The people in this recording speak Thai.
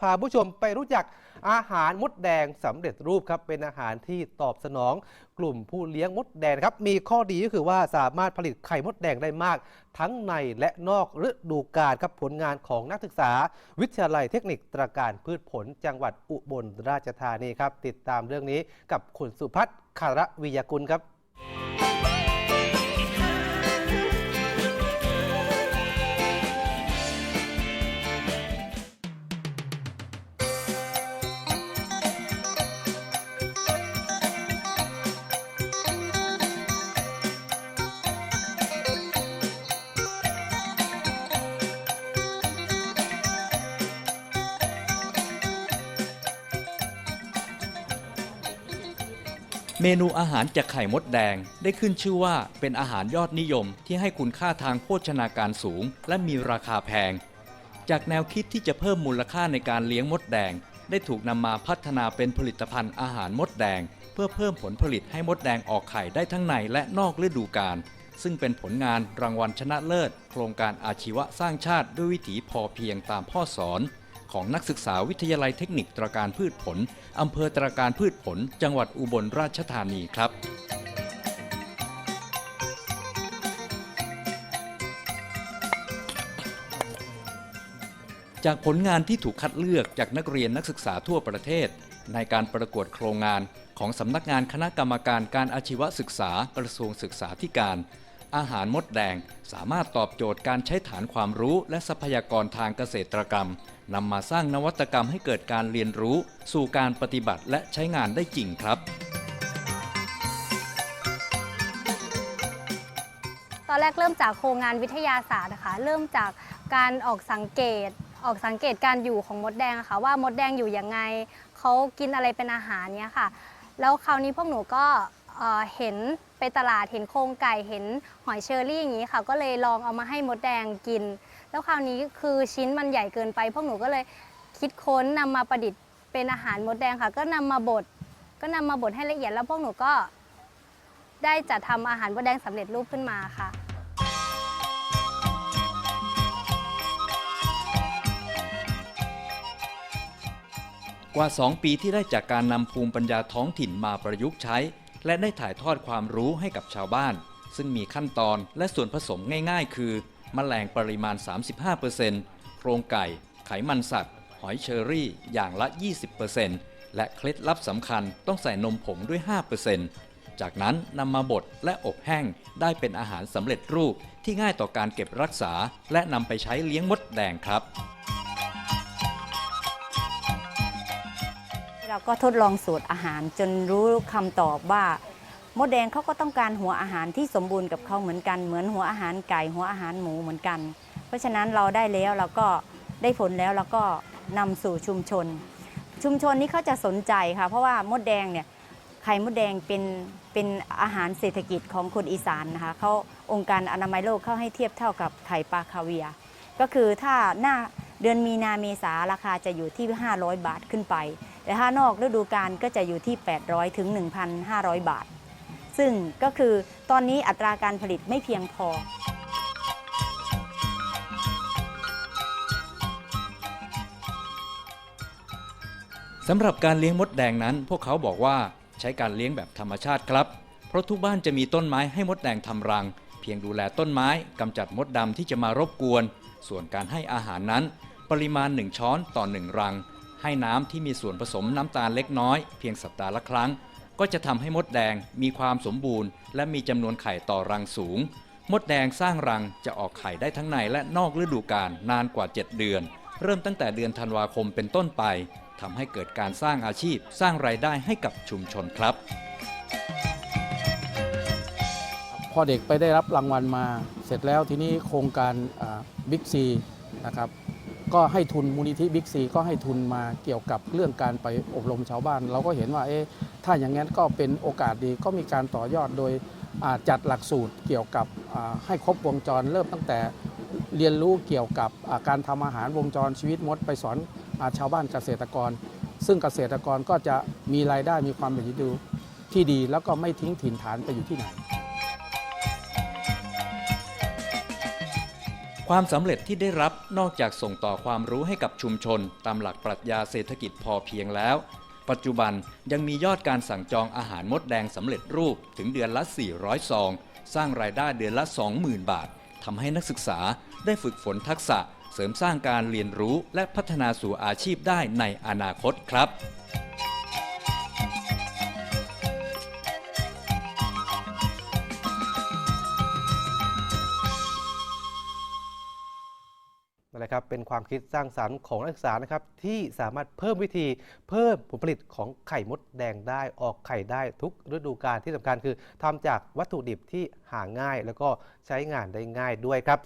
พาผู้ชมไปรู้จักอาหารมดแดงสำเร็จรูปครับเป็นอาหารที่ตอบสนองกลุ่มผู้เลี้ยงมดแดงครับมีข้อดีก็คือว่าสามารถผลิตไข่มดแดงได้มาก ทั้งในและนอกฤดูกาลครับผลงานของนักศึกษา วิทยาลัยเทคนิคตราการพืชผลจังหวัดอุบลราชธานีครับ ติดตามเรื่องนี้กับคุณสุพัฒน์คารวิยากุลครับ เมนูอาหารจากไข่มดแดง ได้ขึ้นชื่อว่าเป็นอาหารยอดนิยมที่ให้คุณค่าทางโภชนาการสูง และมีราคาแพง จากแนวคิดที่จะเพิ่มมูลค่าในการเลี้ยงมดแดง ได้ถูกนำมาพัฒนาเป็นผลิตภัณฑ์อาหารมดแดง เพื่อเพิ่มผลผลิตให้มดแดงออกไข่ได้ทั้งในและนอกฤดูกาลซึ่งเป็นผลงานรางวัลชนะเลิศ โครงการอาชีวะสร้างชาติด้วยวิถีพอเพียงตามพ่อสอน ของนักศึกษาวิทยาลัยเทคนิคตราการพืชผล อำเภอตราการพืชผล จังหวัดอุบลราชธานีครับจากผลงานที่ถูกคัดเลือกจากนักเรียนนักศึกษาทั่วประเทศ ในการประกวดโครงงานของสำนักงานคณะกรรมการการอาชีวศึกษากระทรวงศึกษาธิการ อาหารมดแดง สามารถตอบโจทย์การใช้ฐานความรู้และทรัพยากรทางเกษตรกรรมนำมาสร้างนวัตกรรมให้เกิดการเรียนรู้ สู่การปฏิบัติและใช้งานได้จริงครับตอนแรกเริ่มจากโครงงานวิทยาศาสตร์นะคะ เริ่มจากการออกสังเกต ออกสังเกตการอยู่ของมดแดงะค่ะว่ามดแดงอยู่ยังไงเขากินอะไรเป็นอาหารเนี้ยค่ะ แล้วคราวนี้พวกหนูก็ เห็นไปตลาดเห็นโครงไก่เห็นหอยเชอรี่อย่างนี้ค่ะก็เลยลองเอามาให้มดแดงกิน แล้วคราวนี้คือชิ้นมันใหญ่เกินไป พวกหนูก็เลยคิดค้นนำมาประดิษฐ์เป็นอาหารมดแดงค่ะ ก็นำมาบดก็นำมาบดให้ละเอียดแล้วพวกหนูก็ได้จัดทำอาหารมดแดงสำเร็จรูปขึ้นมาค่ะกว่า 2 ปีที่ได้จากการนำภูมิปัญญาท้องถิ่นมาประยุกต์ใช้ และได้ถ่ายทอดความรู้ให้กับชาวบ้าน ซึ่งมีขั้นตอนและส่วนผสมง่าย ๆ คือมแมลงปริมาณ 35%โครงไก่ ไขมันสัตว์ หอยเชอรี่ อย่างละ 20%และเคล็ดลับสำคัญต้องใส่นมผงด้วย 5%จากนั้นนำมาบดและอบแห้งได้เป็นอาหารสำเร็จรูปที่ง่ายต่อการเก็บรักษา และนำไปใช้เลี้ยงมดแดงครับ เราก็ทดลองสูตรอาหารจนรู้คำตอบว่ามดแดงเขาก็ต้องการหัวอาหารที่สมบูรณ์กับเขาเหมือนกัน เหมือนหัวอาหารไก่หัวอาหารหมูเหมือนกัน เพราะฉะนั้นเราได้แล้วเราก็ได้ผลแล้วเราก็นำสู่ชุมชน ชุมชนนี้เขาจะสนใจค่ะ เพราะว่ามดแดงเนี่ยไข่มดแดงเป็นเป็นอาหารเศรษฐกิจของคนอีสานนะคะเขาองค์การอนามัยโลกเขาให้เทียบเท่ากับไข่ปลาคาเวีย ก็คือถ้าหน้าเดือนมีนาเมษาราคาจะอยู่ที่ 500 บาทขึ้นไป แต่ถ้านอกฤดูกาลก็จะอยู่ที่ 800ถึง1,500 บาท ซึ่งก็คือตอนนี้อัตราการผลิตไม่เพียงพอ สำหรับการเลี้ยงมดแดงนั้น พวกเขาบอกว่าใช้การเลี้ยงแบบธรรมชาติครับ เพราะทุกบ้านจะมีต้นไม้ให้มดแดงทำรัง เพียงดูแลต้นไม้กำจัดมดดำที่จะมารบกวน ส่วนการให้อาหารนั้น ปริมาณ 1 ช้อนต่อ 1 รัง ให้น้ำที่มีส่วนผสมน้ำตาลเล็กน้อย เพียงสัปดาห์ละครั้ง ก็จะทำให้มดแดงมีความสมบูรณ์ และมีจำนวนไข่ต่อรังสูง มดแดงสร้างรังจะออกไข่ได้ทั้งในและนอกฤดูกาลนานกว่า 7 เดือน เริ่มตั้งแต่เดือนธันวาคมเป็นต้นไปทำให้เกิดการสร้างอาชีพ สร้างรายได้ให้กับชุมชนครับ พอเด็กไปได้รับรางวัลมา เสร็จแล้วทีนี้โครงการบิ๊กซีนะครับ ก็ให้ทุนมูลนิธิบิ๊กซีก็ให้ทุนมาเกี่ยวกับเรื่องการไปอบรมชาวบ้าน เราก็เห็นว่าเอ๊ะถ้าอย่างนั้นก็เป็นโอกาสดีก็มีการต่อยอดโดยจัดหลักสูตรเกี่ยวกับให้ครบวงจรเริ่มตั้งแต่เรียนรู้เกี่ยวกับการทำอาหารวงจรชีวิตมด ไปสอนอชาวบ้านเกษตรกร ซึ่งเกษตรกรก็จะมีรายได้มีความเป็นอยู่ดีที่ดี แล้วก็ไม่ทิ้งถิ่นฐานไปอยู่ที่ไหน ความสำเร็จที่ได้รับนอกจากส่งต่อความรู้ให้กับชุมชน ตามหลักปรัชญาเศรษฐกิจพอเพียงแล้ว ปัจจุบันยังมียอดการสั่งจองอาหารมดแดงสำเร็จรูปถึงเดือนละ 400 ซอง สร้างรายได้เดือนละ 20,000 บาททำให้นักศึกษาได้ฝึกฝนทักษะ เสริมสร้างการเรียนรู้และพัฒนาสู่อาชีพได้ในอนาคตครับ นะครับเป็นความคิดสร้างสรรค์ของนักศึกษานะครับที่สามารถเพิ่มวิธีเพิ่มผลผลิตของไข่มดแดงได้ออกไข่ได้ทุกฤดูกาลที่สำคัญคือทำจากวัตถุดิบที่หาง่าย แล้วก็ใช้งานได้ง่ายด้วยครับ